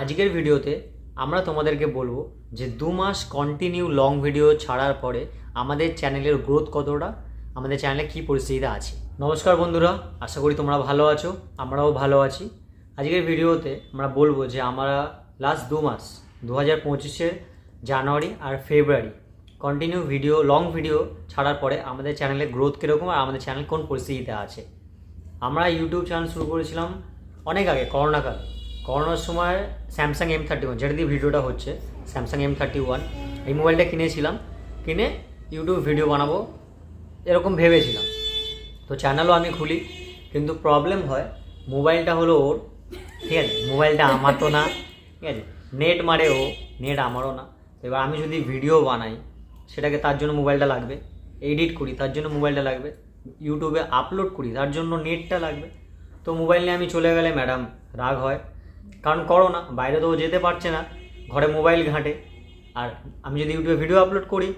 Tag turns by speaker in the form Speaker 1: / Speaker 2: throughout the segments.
Speaker 1: আজকের ভিডিওতে আমরা তোমাদেরকে বলব যে দু মাস কন্টিনিউ লং ভিডিও ছাড়ার পরে আমাদের চ্যানেলের গ্রোথ কতটা, আমাদের চ্যানেলে কী পরিস্থিতিতে আছে। নমস্কার বন্ধুরা, আশা করি তোমরা ভালো আছো, আমরাও ভালো আছি। আজকের ভিডিওতে আমরা বলব যে আমরা লাস্ট দু মাস দু হাজার পঁচিশের জানুয়ারি আর ফেব্রুয়ারি কন্টিনিউ ভিডিও লং ভিডিও ছাড়ার পরে আমাদের চ্যানেলের গ্রোথ কীরকম আর আমাদের চ্যানেল কোন পরিস্থিতিতে আছে। আমরা ইউটিউব চ্যানেল শুরু করেছিলাম অনেক আগে করোনাকাল করোনার সময় স্যামসাং এম থার্টি ওয়ান যেটা দিয়ে ভিডিওটা হচ্ছে স্যামসাং এম থার্টি ওয়ান এই মোবাইলটা কিনেছিলাম। কিনে ইউটিউব ভিডিও বানাবো, এরকম ভেবেছিলাম। তো চ্যানেলও আমি খুলি, কিন্তু প্রবলেম হয় মোবাইলটা হলো ওর, ঠিক আছে? মোবাইলটা আমার তো না, ঠিক আছে? নেট মারে ও নেট আমারও না। এবার আমি যদি ভিডিও বানাই, সেটাকে তার জন্য মোবাইলটা লাগবে এডিট করি, তার জন্য মোবাইলটা লাগবে ইউটিউবে আপলোড করি, তার জন্য নেটটা লাগবে। তো মোবাইল নিয়ে আমি চলে গেলে ম্যাডাম রাগ হয় কারণ করো না, বাইরে তো যেতে পারছে না, ঘরে মোবাইল ঘাঁটে। আর আমি যদি ইউটিউবে ভিডিও আপলোড করি,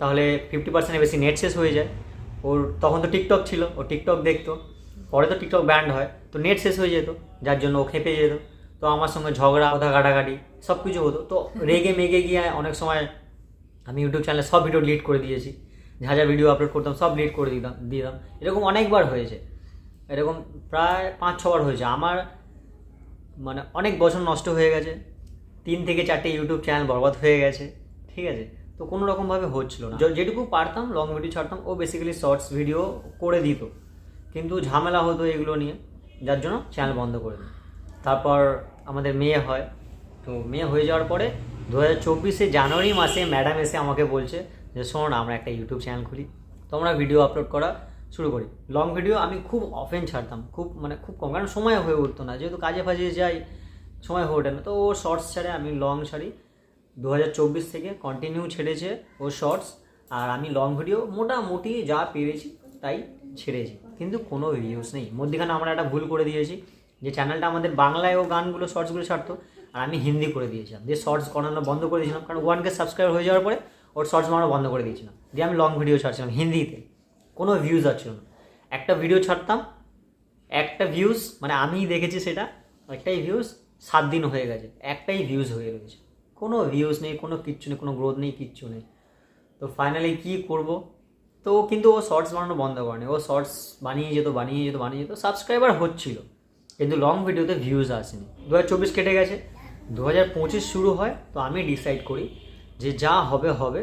Speaker 1: তাহলে ফিফটি পার্সেন্টের বেশি নেট শেষ হয়ে যায়। ওর তখন তো টিকটক ছিল, ও টিকটক দেখতো। পরে তো টিকটক ব্যান্ড হয়, তো নেট শেষ হয়ে যেত, যার জন্য ও খেপে যেত। তো আমার সঙ্গে ঝগড়া, কথা কাটাকাটি সব কিছু হতো। তো রেগে মেগে গিয়ে অনেক সময় আমি ইউটিউব চ্যানেলে সব ভিডিও ডিলিট করে দিয়েছি। যা যা ভিডিও আপলোড করতাম, সব ডিলিট করে দিতাম দিতাম। এরকম অনেকবার হয়েছে। এরকম প্রায় পাঁচ ছবার হয়েছে। আমার মানে অনেক বছর নষ্ট হয়ে গেছে। তিন থেকে চারটে ইউটিউব চ্যানেল বরবাদ হয়ে গেছে, ঠিক আছে? তো কোনো রকমভাবে হচ্ছিল না। যেটুকু পারতাম লং ভিডিও ছাড়তাম, ও বেসিক্যালি শর্টস ভিডিও করে দিত। কিন্তু ঝামেলা হতো এগুলো নিয়ে, যার জন্য চ্যানেল বন্ধ করে দিই তারপর আমাদের মেয়ে হয়। তো মেয়ে হয়ে যাওয়ার পরে দু হাজার চব্বিশে জানুয়ারি মাসে ম্যাডাম এসে আমাকে বলছে যে, শোন, আমরা একটা ইউটিউব চ্যানেল খুলি। তোমরা ভিডিও আপলোড করা শুরু করি। লং ভিডিও আমি খুব অফেন ছাড়তাম, খুব মানে খুব কম, কারণ সময় হয়ে উঠতো না। যেহেতু কাজে ফাজে যাই, সময় হয়ে ওঠে না। তো ও শর্টস ছাড়ে, আমি লং ছাড়ি। দু হাজার চব্বিশ থেকে কন্টিনিউ ছেড়েছে ও শর্টস আর আমি লং ভিডিও মোটামুটি যা পেরেছি তাই ছেড়েছি। কিন্তু কোনো ভিউস নেই। মধ্যখানে আমরা একটা ভুল করে দিয়েছি যে চ্যানেলটা আমাদের বাংলায় ও গানগুলো শর্টসগুলো ছাড়তো, আর আমি হিন্দি করে দিয়েছিলাম। দিয়ে শর্টস করানো বন্ধ করে দিয়েছিলাম। কারণ ওয়ান কে সাবস্ক্রাইব হয়ে যাওয়ার পরে ওর শর্টস বানানো বন্ধ করে দিয়েছিলাম। দিয়ে আমি লং ভিডিও ছাড়ছিলাম হিন্দিতে। কোনো ভিউজ আসছিল না একটা ভিডিও ছাড়তাম, একটা ভিউজ মানে আমিই দেখেছি সেটা, একটাই ভিউজ সাত দিন হয়ে গেছে, একটাই ভিউজ হয়ে রয়েছে। কোনো ভিউজ নেই, কোনো কিচ্ছু নেই, কোনো গ্রোথ নেই, কিচ্ছু নেই। তো ফাইনালি কী করব? তো কিন্তু ও শর্টস বানানো বন্ধ করেনি। ও শর্টস বানিয়ে যেত বানিয়ে যেত বানিয়ে যেত সাবস্ক্রাইবার হচ্ছিল। কিন্তু লং ভিডিওতে ভিউজ আসেনি। দু হাজার চব্বিশ কেটে গেছে। দু হাজার পঁচিশ শুরু হয়, তো আমি ডিসাইড করি যে যা হবে হবে।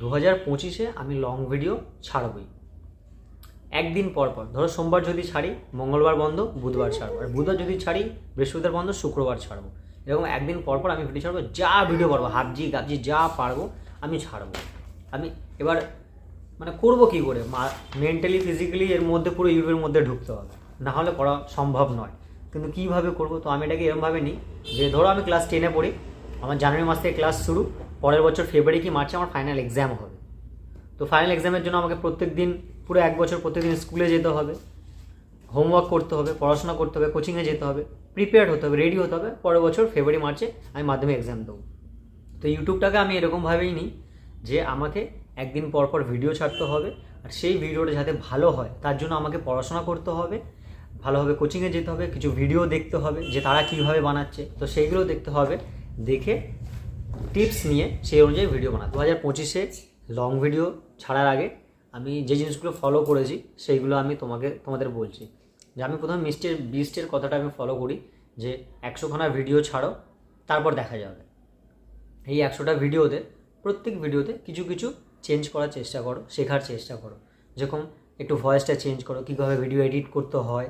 Speaker 1: দু হাজার পঁচিশে আমি লং ভিডিও ছাড়বই। একদিন পর পর। ধরো সোমবার যদি ছাড়ি, মঙ্গলবার বন্ধ, বুধবার ছাড়বো। আর বুধবার যদি ছাড়ি, বৃহস্পতিবার বন্ধ, শুক্রবার ছাড়বো। এরকম একদিন পর পর আমি ভিডিও ছাড়বো, যা ভিডিও পারব হাবজি গাবজি যা পারব, আমি ছাড়বো। আমি এবার মানে করব কী করে? মেন্টালি ফিজিক্যালি এর মধ্যে পুরো ইউটিউবের মধ্যে ঢুকতে হবে। না হলে করা সম্ভব নয়। কিন্তু কীভাবে করব? তো আমি এটাকে এরমভাবে নিই যে, ধরো আমি ক্লাস টেনে পড়ি, আমার জানুয়ারি মাস থেকে ক্লাস শুরু, পরের বছর ফেব্রুয়ারি কি মার্চে আমার ফাইনাল এক্সাম হবে। তো ফাইনাল এক্সামের জন্য আমাকে প্রত্যেক দিন পুরো এক বছর প্রত্যেকদিন স্কুলে যেতে হবে হোমওয়ার্ক করতে হবে, পড়াশোনা করতে হবে কোচিংয়ে যেতে হবে প্রিপেয়ার্ড হতে হবে রেডি হতে হবে। পরের বছর ফেব্রুয়ারি মার্চে আমি মাধ্যমিক এক্সাম দেবো। তো ইউটিউবটাকে আমি এরকমভাবেই নিই যে আমাকে একদিন পর পর ভিডিও ছাড়তে হবে আর সেই ভিডিওটা যাতে ভালো হয়, তার জন্য আমাকে পড়াশোনা করতে হবে, ভালোভাবে কোচিংয়ে যেতে হবে, কিছু ভিডিও দেখতে হবে যে তারা কীভাবে বানাচ্ছে। তো সেইগুলো দেখতে হবে, দেখে টিপস নিয়ে সেই অনুযায়ী ভিডিও বানাবো দু হাজার পঁচিশে লং ভিডিও ছাড়ার আগে আমি যে জিনিসগুলো ফলো করেছি, সেইগুলো আমি তোমাকে, তোমাদের বলছি। যে আমি প্রথমে মিস্টের বিস্টের কথাটা আমি ফলো করি, যে একশোখানা ভিডিও ছাড়ো, তারপর দেখা যাবে। এই একশোটা ভিডিওতে প্রত্যেক ভিডিওতে কিছু কিছু চেঞ্জ করার চেষ্টা করো, শেখার চেষ্টা করো। যেরকম একটু ভয়েসটা চেঞ্জ করো, কীভাবে ভিডিও এডিট করতে হয়,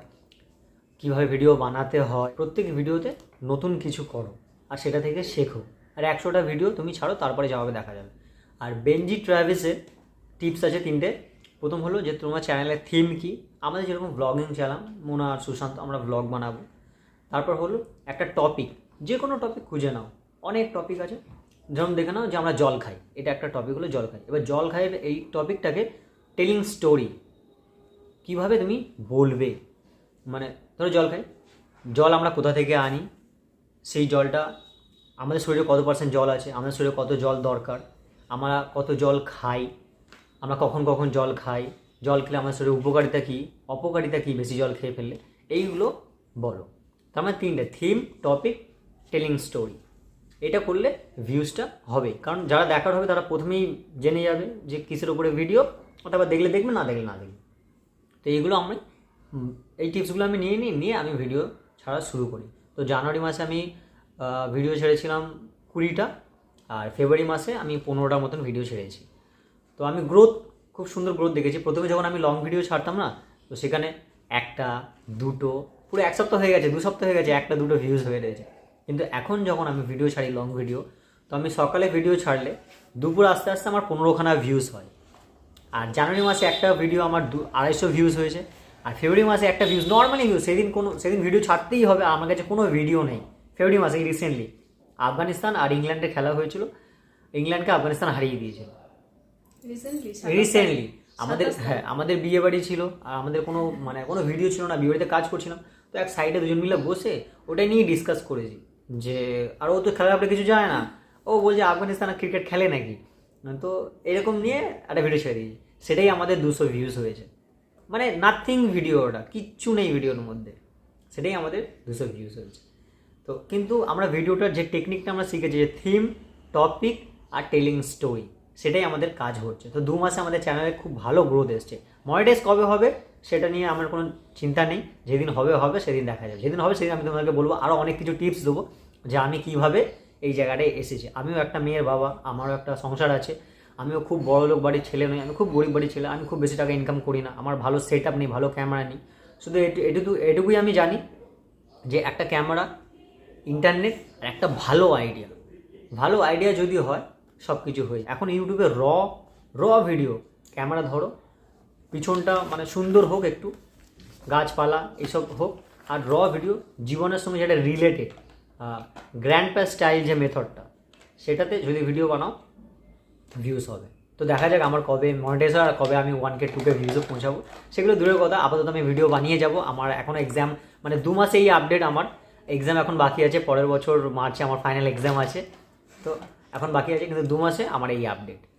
Speaker 1: কীভাবে ভিডিও বানাতে হয়, প্রত্যেক ভিডিওতে নতুন কিছু করো, আর সেটা থেকে শেখো। আর একশোটা ভিডিও তুমি ছাড়ো, তারপরে যাওয়াবে, দেখা যাবে। আর বেঞ্জি ট্রাভেসের টিপস আছে তিনটে। প্রথম হলো যে তোমার চ্যানেলের থিম কি? আমাদের যেরকম ব্লগিং চালাম, মোনা আর সুশান্ত, আমরা ব্লগ বানাবো। তারপর হলো একটা টপিক যে কোনো টপিক খুঁজে নাও। অনেক টপিক আছে। যেমন দেখে নাও যে আমরা জল খাই। এটা একটা টপিক হলো জল খাই। এবার জল খাইয়ের এই টপিকটাকে টেলিং স্টোরি কীভাবে তুমি বলবে? মানে ধরো জল খাই। জল আমরা কোথা থেকে আনি? সেই জলটা আমাদের শরীরে কত পার্সেন্ট জল আছে? আমাদের শরীরে কত জল দরকার? আমরা কত জল খাই? আমরা কখন কখন জল খাই, জল খেলে আমাদের শরীরে উপকারিতা কী, অপকারিতা কী বেশি জল খেয়ে ফেললে, এইগুলো বলো। তার মানে তিনটে থিম টপিক টেলিং স্টোরি এটা করলে ভিউজটা হবে। কারণ যারা দেখার হবে তারা প্রথমেই জেনে যাবে যে কিসের উপরে ভিডিও অথবা দেখলে দেখবে, না দেখলে না দেখবে। তো এইগুলো আমি এই টিপসগুলো আমি নিয়ে নিই, নিয়ে আমি ভিডিও ছাড়া শুরু করি। তো জানুয়ারি মাসে আমি ভিডিও ছেড়েছিলাম কুড়িটা, আর ফেব্রুয়ারি মাসে আমি পনেরোটার মতন ভিডিও ছেড়েছি। তো আমি গ্রোথ খুব সুন্দর গ্রোথ দেখেছি। প্রথমে যখন আমি লং ভিডিও ছাড়তাম না, তো সেখানে একটা, দুটো, পুরো এক সপ্তাহ হয়ে গেছে, দু সপ্তাহ হয়ে গেছে, একটা, দুটো ভিউজ হয়ে রয়েছে। কিন্তু এখন যখন আমি ভিডিও ছাড়ি লং ভিডিও তো আমি সকালে ভিডিও ছাড়লে দুপুর আস্তে আস্তে আমার পনেরোখানা ভিউজ হয়। আর জানুয়ারি মাসে একটা ভিডিও আমার দু, আড়াইশো ভিউজ হয়েছে। আর ফেব্রুয়ারি মাসে একটা ভিউজ নর্মালি ভিউজ সেদিন কোনো, সেদিন ভিডিও ছাড়তেই হবে, আমার কাছে কোনো ভিডিও নেই। ফেব্রুয়ারি মাসে রিসেন্টলি আফগানিস্তান আর ইংল্যান্ডে খেলা হয়েছিল। ইংল্যান্ডকে আফগানিস্তান হারিয়ে দিয়েছিল।
Speaker 2: রিসেন্টলি
Speaker 1: আমাদের হ্যাঁ আমাদের বিয়ে বাড়ি ছিল আর আমাদের কোনো মানে কোনো ভিডিও ছিল না বিয়ে বাড়িতে কাজ করছিলাম। তো এক সাইডে দুজন মিলে বসে ওটাই নিয়ে ডিসকাস করেছি যে আর ও তো খেলার ব্যাপারে কিছু জানে না। ও বলছে আফগানিস্তান ক্রিকেট খেলে নাকি? তো এরকম নিয়ে একটা ভিডিও ছেড়ে দিয়েছি। সেটাই আমাদের দুশো ভিউজ হয়েছে। মানে নাথিং ভিডিও ওটা কিচ্ছু নেই ভিডিওর মধ্যে। সেটাই আমাদের দুশো ভিউজ হয়েছে। তো কিন্তু আমরা ভিডিওটার যে টেকনিকটা আমরা শিখেছি যে থিম টপিক আর টেলিং স্টোরি সেটাই আমাদের কাজ হচ্ছে। তো দু মাসে আমাদের চ্যানেলে খুব ভালো গ্রোথ এসছে। মনিটাইজ কবে হবে, সেটা নিয়ে আমার কোনো চিন্তা নেই। যেদিন হবে হবে, সেদিন দেখা যাবে। যেদিন হবে, সেদিন আমি তোমাদেরকে বলব। আরও অনেক কিছু টিপস দেবো যে আমি কীভাবে এই জায়গাটায় এসেছি। আমিও একটা মেয়ের বাবা, আমারও একটা সংসার আছে। আমিও খুব বড় লোক বাড়ির ছেলে নই, আমি খুব গরিব বাড়ির ছেলে, আমি খুব বেশি টাকা ইনকাম করি না। আমার ভালো সেট আপ নেই, ভালো ক্যামেরা নেই। শুধু এটুকু, এটুকুই আমি জানি যে একটা ক্যামেরা ইন্টারনেট আর একটা ভালো আইডিয়া ভালো আইডিয়া যদি হয় সব কিছু হয়ে এখন ইউটিউবে র র ভিডিও ক্যামেরা ধরো, পিছনটা মানে সুন্দর হোক একটু, গাছপালা এসব হোক, আর র ভিডিও জীবনের সঙ্গে যেটা রিলেটেড গ্র্যান্ড প্যাস স্টাইল যে মেথডটা সেটাতে যদি ভিডিও বানাও ভিউজ হবে। তো দেখা যাক আমার কবে মনিটাইজ আর কবে আমি ওয়ান কে টু কে ভিউজও পৌঁছাবো। সেগুলো দূরের কথা, আপাতত আমি ভিডিও বানিয়ে যাব। আমার এখনও এক্সাম মানে দু মাসে এই আপডেট আমার। এক্সাম এখন বাকি আছে, পরের বছর মার্চে আমার ফাইনাল এক্সাম আছে। তো এখন বাকি আছে কিন্তু দু মাসে আমার এই আপডেট